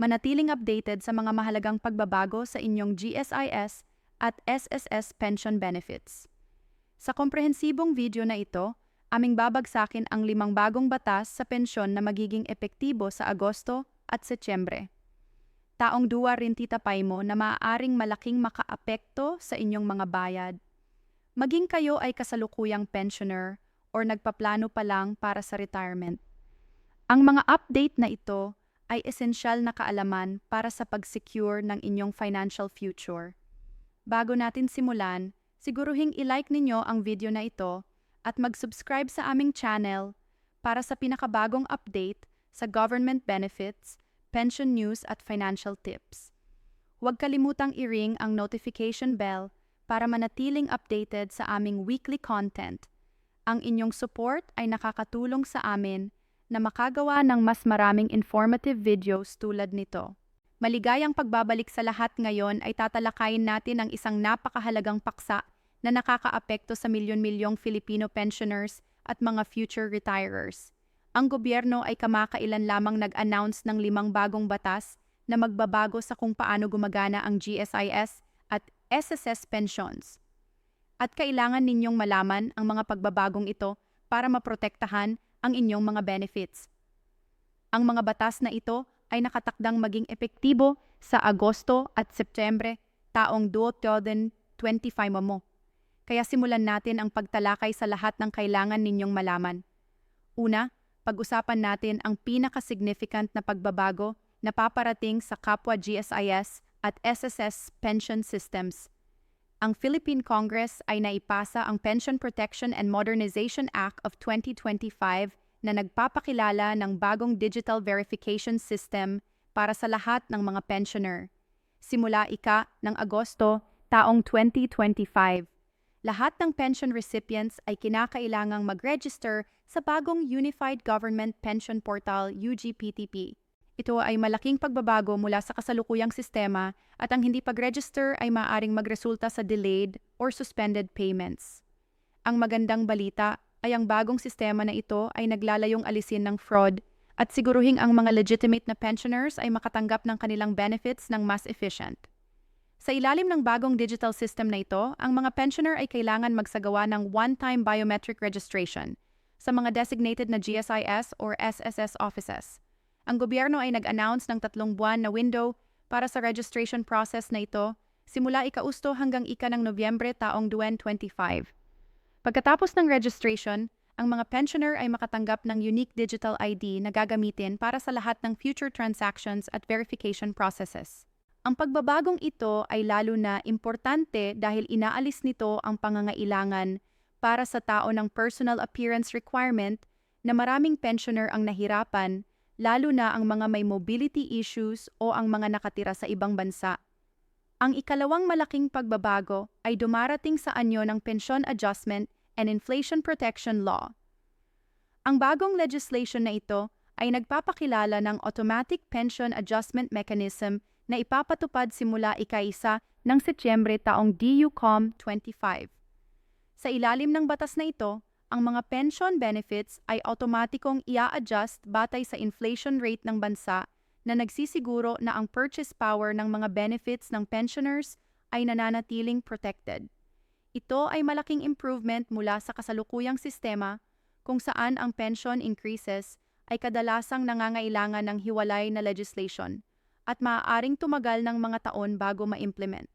manatiling updated sa mga mahalagang pagbabago sa inyong GSIS at SSS pension benefits. Sa komprehensibong video na ito, aming babagsakin ang limang bagong batas sa pensyon na magiging epektibo sa Agosto at Setyembre. Taong duwa rin titapay mo na maaaring malaking makaapekto sa inyong mga bayad. Maging kayo ay kasalukuyang pensioner or nagpaplano pa lang para sa retirement. Ang mga update na ito ay esensyal na kaalaman para sa pag-secure ng inyong financial future. Bago natin simulan, siguruhing i-like ninyo ang video na ito at mag-subscribe sa aming channel para sa pinakabagong update sa government benefits, pension news at financial tips. Huwag kalimutang i-ring ang notification bell para manatiling updated sa aming weekly content. Ang inyong support ay nakakatulong sa amin na makagawa ng mas maraming informative videos tulad nito. Maligayang pagbabalik sa lahat ngayon ay tatalakayin natin ang isang napakahalagang paksa na nakakaapekto sa milyon-milyong Filipino pensioners at mga future retirers. Ang gobyerno ay kamakailan lamang nag-announce ng limang bagong batas na magbabago sa kung paano gumagana ang GSIS at SSS pensions. At kailangan ninyong malaman ang mga pagbabagong ito para maprotektahan ang inyong mga benefits. Ang mga batas na ito ay nakatakdang maging epektibo sa Agosto at Setyembre taong 2025 mo. Kaya simulan natin ang pagtalakay sa lahat ng kailangan ninyong malaman. Una, pag-usapan natin ang pinaka-significant na pagbabago na paparating sa kapwa GSIS at SSS pension systems. Ang Philippine Congress ay naipasa ang Pension Protection and Modernization Act of 2025 na nagpapakilala ng bagong digital verification system para sa lahat ng mga pensioner. Simula ika ng Agosto taong 2025. Lahat ng pension recipients ay kinakailangang mag-register sa bagong Unified Government Pension Portal UGPTP. Ito ay malaking pagbabago mula sa kasalukuyang sistema at ang hindi pag-register ay maaaring magresulta sa delayed or suspended payments. Ang magandang balita ay ang bagong sistema na ito ay naglalayong alisin ng fraud at siguruhing ang mga legitimate na pensioners ay makatanggap ng kanilang benefits ng mas efficient. Sa ilalim ng bagong digital system na ito, ang mga pensioner ay kailangan magsagawa ng one-time biometric registration sa mga designated na GSIS or SSS offices ang gobyerno ay nag-announce ng tatlong buwan na window para sa registration process na ito simula ikausto hanggang ika ng Nobyembre taong 2025. Pagkatapos ng registration, ang mga pensioner ay makatanggap ng unique digital ID na gagamitin para sa lahat ng future transactions at verification processes. Ang pagbabagong ito ay lalo na importante dahil inaalis nito ang pangangailangan para sa tao ng personal appearance requirement na maraming pensioner ang nahirapan lalo na ang mga may mobility issues o ang mga nakatira sa ibang bansa. Ang ikalawang malaking pagbabago ay dumarating sa anyo ng Pension Adjustment and Inflation Protection Law. Ang bagong legislation na ito ay nagpapakilala ng Automatic Pension Adjustment Mechanism na ipapatupad simula ika-isa ng Setyembre taong DUCOM 25. Sa ilalim ng batas na ito, ang mga pension benefits ay automatikong ia-adjust batay sa inflation rate ng bansa na nagsisiguro na ang purchase power ng mga benefits ng pensioners ay nananatiling protected. Ito ay malaking improvement mula sa kasalukuyang sistema kung saan ang pension increases ay kadalasang nangangailangan ng hiwalay na legislation at maaaring tumagal ng mga taon bago ma-implement.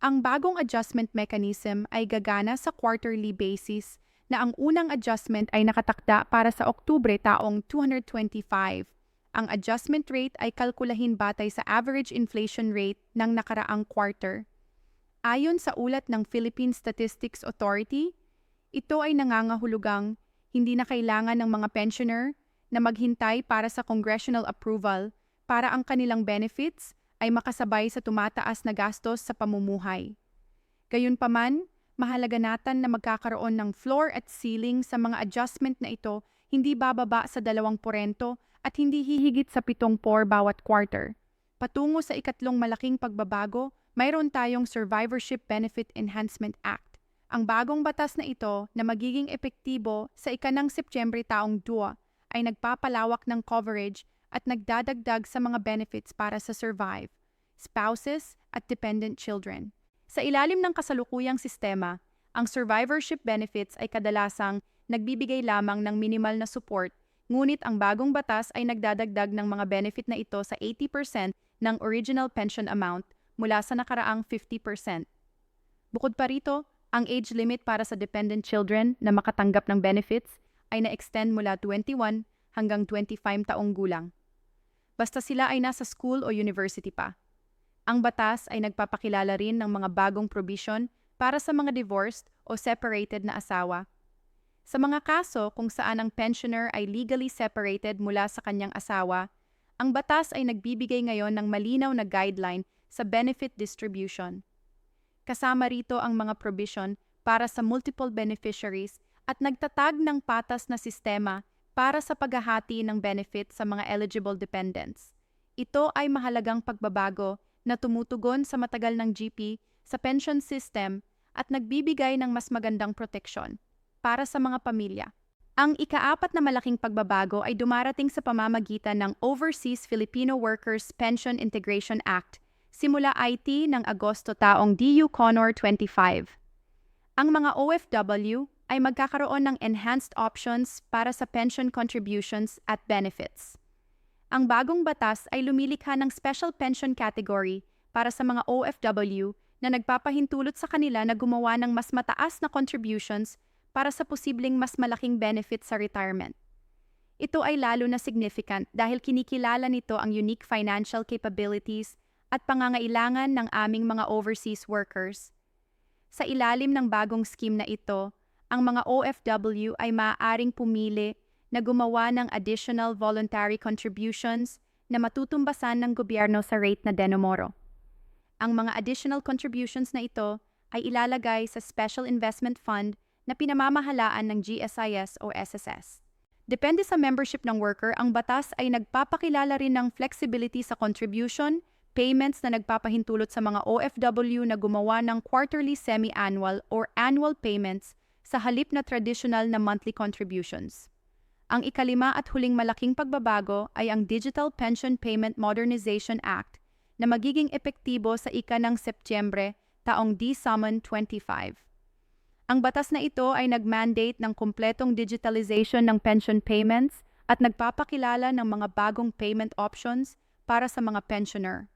Ang bagong adjustment mechanism ay gagana sa quarterly basis na ang unang adjustment ay nakatakda para sa Oktubre taong 225. Ang adjustment rate ay kalkulahin batay sa average inflation rate ng nakaraang quarter. Ayon sa ulat ng Philippine Statistics Authority, ito ay nangangahulugang hindi na kailangan ng mga pensioner na maghintay para sa congressional approval para ang kanilang benefits ay makasabay sa tumataas na gastos sa pamumuhay. Gayunpaman, mahalaga natin na magkakaroon ng floor at ceiling sa mga adjustment na ito hindi bababa sa 2% at hindi hihigit sa 7 por bawat quarter. Patungo sa ikatlong malaking pagbabago, mayroon tayong Survivorship Benefit Enhancement Act. Ang bagong batas na ito na magiging epektibo sa ikanang Setyembre taong 2 ay nagpapalawak ng coverage at nagdadagdag sa mga benefits para sa survive, spouses at dependent children. Sa ilalim ng kasalukuyang sistema, ang survivorship benefits ay kadalasang nagbibigay lamang ng minimal na support, ngunit ang bagong batas ay nagdadagdag ng mga benefit na ito sa 80% ng original pension amount mula sa nakaraang 50%. Bukod pa rito, ang age limit para sa dependent children na makatanggap ng benefits ay na-extend mula 21 hanggang 25 taong gulang. Basta sila ay nasa school o university pa. Ang batas ay nagpapakilala rin ng mga bagong provision para sa mga divorced o separated na asawa. Sa mga kaso kung saan ang pensioner ay legally separated mula sa kanyang asawa, ang batas ay nagbibigay ngayon ng malinaw na guideline sa benefit distribution. Kasama rito ang mga provision para sa multiple beneficiaries at nagtatag ng patas na sistema para sa paghahati ng benefit sa mga eligible dependents. Ito ay mahalagang pagbabago na tumutugon sa matagal ng GP sa pension system at nagbibigay ng mas magandang proteksyon para sa mga pamilya. Ang ikaapat na malaking pagbabago ay dumarating sa pamamagitan ng Overseas Filipino Workers Pension Integration Act simula IT ng Agosto taong DU Conor 25. Ang mga OFW ay magkakaroon ng enhanced options para sa pension contributions at benefits. Ang bagong batas ay lumilikha ng special pension category para sa mga OFW na nagpapahintulot sa kanila na gumawa ng mas mataas na contributions para sa posibleng mas malaking benefit sa retirement. Ito ay lalo na significant dahil kinikilala nito ang unique financial capabilities at pangangailangan ng aming mga overseas workers. Sa ilalim ng bagong scheme na ito, ang mga OFW ay maaaring pumili na gumawa ng additional voluntary contributions na matutumbasan ng gobyerno sa rate na denomoro. Ang mga additional contributions na ito ay ilalagay sa Special Investment Fund na pinamamahalaan ng GSIS o SSS. Depende sa membership ng worker, ang batas ay nagpapakilala rin ng flexibility sa contribution, payments na nagpapahintulot sa mga OFW na gumawa ng quarterly semi-annual or annual payments sa halip na traditional na monthly contributions. Ang ikalima at huling malaking pagbabago ay ang Digital Pension Payment Modernization Act na magiging epektibo sa ika ng Setyembre taong D-Summon 25. Ang batas na ito ay nag-mandate ng kumpletong digitalization ng pension payments at nagpapakilala ng mga bagong payment options para sa mga pensioner.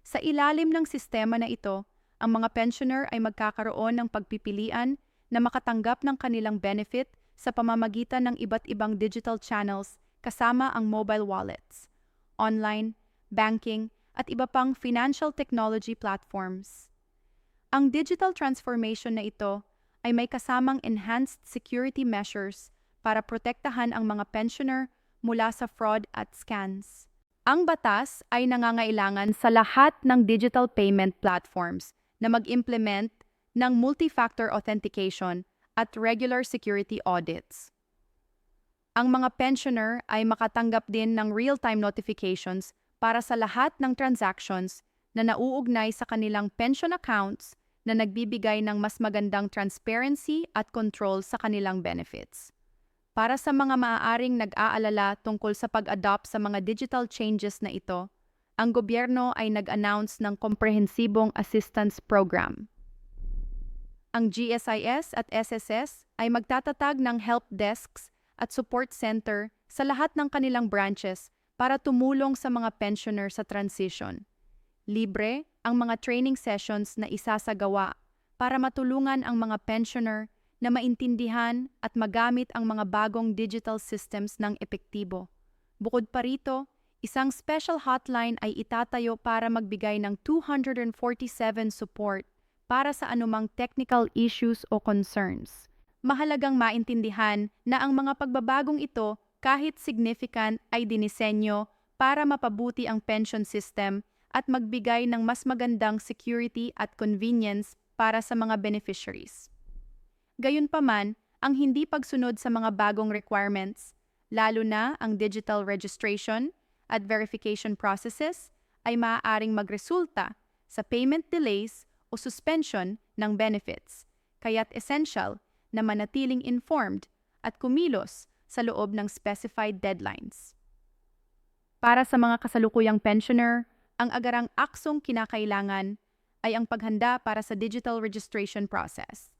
Sa ilalim ng sistema na ito, ang mga pensioner ay magkakaroon ng pagpipilian na makatanggap ng kanilang benefit sa pamamagitan ng iba't ibang digital channels kasama ang mobile wallets, online, banking, at iba pang financial technology platforms. Ang digital transformation na ito ay may kasamang enhanced security measures para protektahan ang mga pensioner mula sa fraud at scams. Ang batas ay nangangailangan sa lahat ng digital payment platforms na mag-implement ng multi-factor authentication at regular security audits. Ang mga pensioner ay makatanggap din ng real-time notifications para sa lahat ng transactions na nauugnay sa kanilang pension accounts na nagbibigay ng mas magandang transparency at control sa kanilang benefits. Para sa mga maaaring nag-aalala tungkol sa pag-adopt sa mga digital changes na ito, ang gobyerno ay nag-announce ng komprehensibong assistance program ang GSIS at SSS ay magtatatag ng help desks at support center sa lahat ng kanilang branches para tumulong sa mga pensioner sa transition. Libre ang mga training sessions na isasagawa para matulungan ang mga pensioner na maintindihan at magamit ang mga bagong digital systems ng epektibo. Bukod pa rito, isang special hotline ay itatayo para magbigay ng 247 support para sa anumang technical issues o concerns. Mahalagang maintindihan na ang mga pagbabagong ito kahit significant ay dinisenyo para mapabuti ang pension system at magbigay ng mas magandang security at convenience para sa mga beneficiaries. Gayunpaman, ang hindi pagsunod sa mga bagong requirements, lalo na ang digital registration at verification processes, ay maaaring magresulta sa payment delays o suspension ng benefits, kaya't essential na manatiling informed at kumilos sa loob ng specified deadlines. Para sa mga kasalukuyang pensioner, ang agarang aksong kinakailangan ay ang paghanda para sa digital registration process.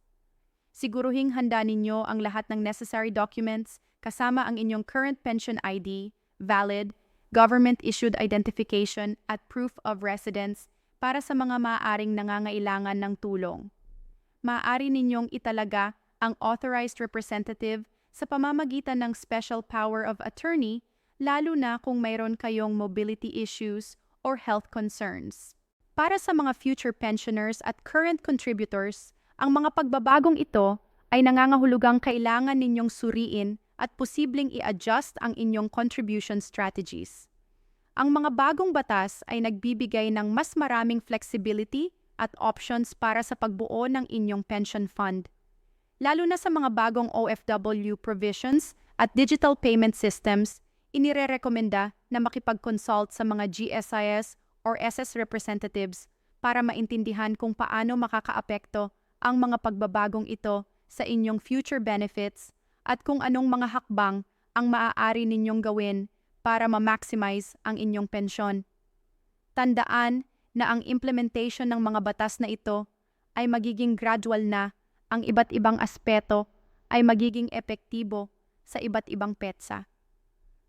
Siguruhing handa ninyo ang lahat ng necessary documents kasama ang inyong current pension ID, valid, government-issued identification at proof of residence para sa mga maaaring nangangailangan ng tulong. Maaari ninyong italaga ang authorized representative sa pamamagitan ng special power of attorney lalo na kung mayroon kayong mobility issues or health concerns. Para sa mga future pensioners at current contributors, ang mga pagbabagong ito ay nangangahulugang kailangan ninyong suriin at posibleng i-adjust ang inyong contribution strategies. Ang mga bagong batas ay nagbibigay ng mas maraming flexibility at options para sa pagbuo ng inyong pension fund. Lalo na sa mga bagong OFW provisions at digital payment systems, inirerekomenda na makipag-consult sa mga GSIS or SS representatives para maintindihan kung paano makakaapekto ang mga pagbabagong ito sa inyong future benefits at kung anong mga hakbang ang maaari ninyong gawin para ma-maximize ang inyong pensyon. Tandaan na ang implementation ng mga batas na ito ay magiging gradual na ang iba't ibang aspeto ay magiging epektibo sa iba't ibang petsa.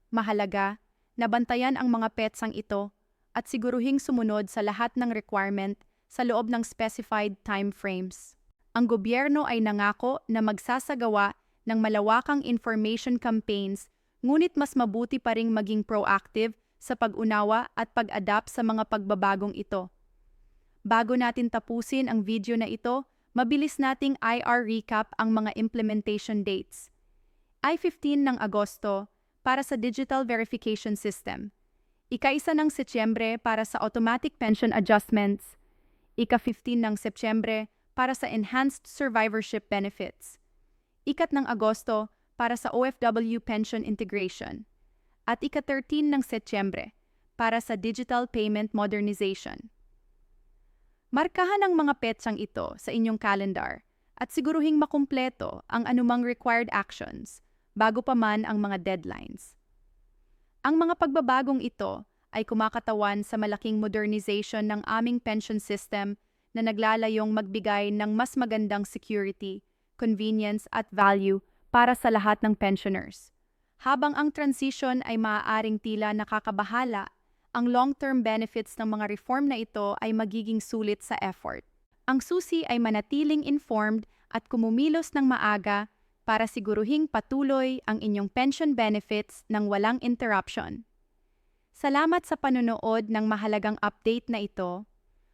Mahalaga na bantayan ang mga petsang ito at siguruhing sumunod sa lahat ng requirement sa loob ng specified time frames. Ang gobyerno ay nangako na magsasagawa ng malawakang information campaigns ngunit mas mabuti pa ring maging proactive sa pag-unawa at pag-adapt sa mga pagbabagong ito. Bago natin tapusin ang video na ito, mabilis nating IR recap ang mga implementation dates. I-15 ng Agosto para sa Digital Verification System. Ika-isa ng Setyembre para sa Automatic Pension Adjustments. Ika-15 ng Setyembre para sa Enhanced Survivorship Benefits. Ikat ng Agosto para sa OFW Pension Integration. At ika-13 ng Setyembre para sa Digital Payment Modernization. Markahan ang mga petsang ito sa inyong calendar at siguruhing makumpleto ang anumang required actions bago pa man ang mga deadlines. Ang mga pagbabagong ito ay kumakatawan sa malaking modernization ng aming pension system na naglalayong magbigay ng mas magandang security, convenience at value para sa lahat ng pensioners. Habang ang transition ay maaaring tila nakakabahala, ang long-term benefits ng mga reform na ito ay magiging sulit sa effort. Ang susi ay manatiling informed at kumumilos ng maaga para siguruhing patuloy ang inyong pension benefits ng walang interruption. Salamat sa panonood ng mahalagang update na ito.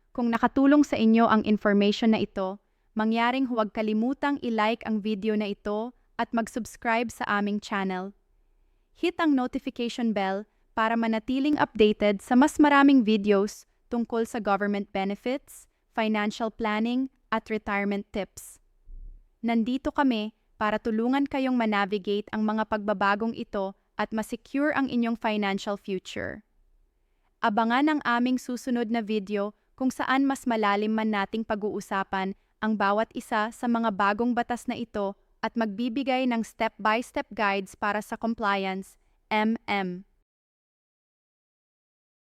Kung nakatulong sa inyo ang information na ito, mangyaring huwag kalimutang i-like ang video na ito at mag-subscribe sa aming channel. Hit ang notification bell para manatiling updated sa mas maraming videos tungkol sa government benefits, financial planning, at retirement tips. Nandito kami para tulungan kayong manavigate ang mga pagbabagong ito at masecure ang inyong financial future. Abangan ang aming susunod na video kung saan mas malalim man nating pag-uusapan ang bawat isa sa mga bagong batas na ito at magbibigay ng step-by-step guides para sa compliance, MM.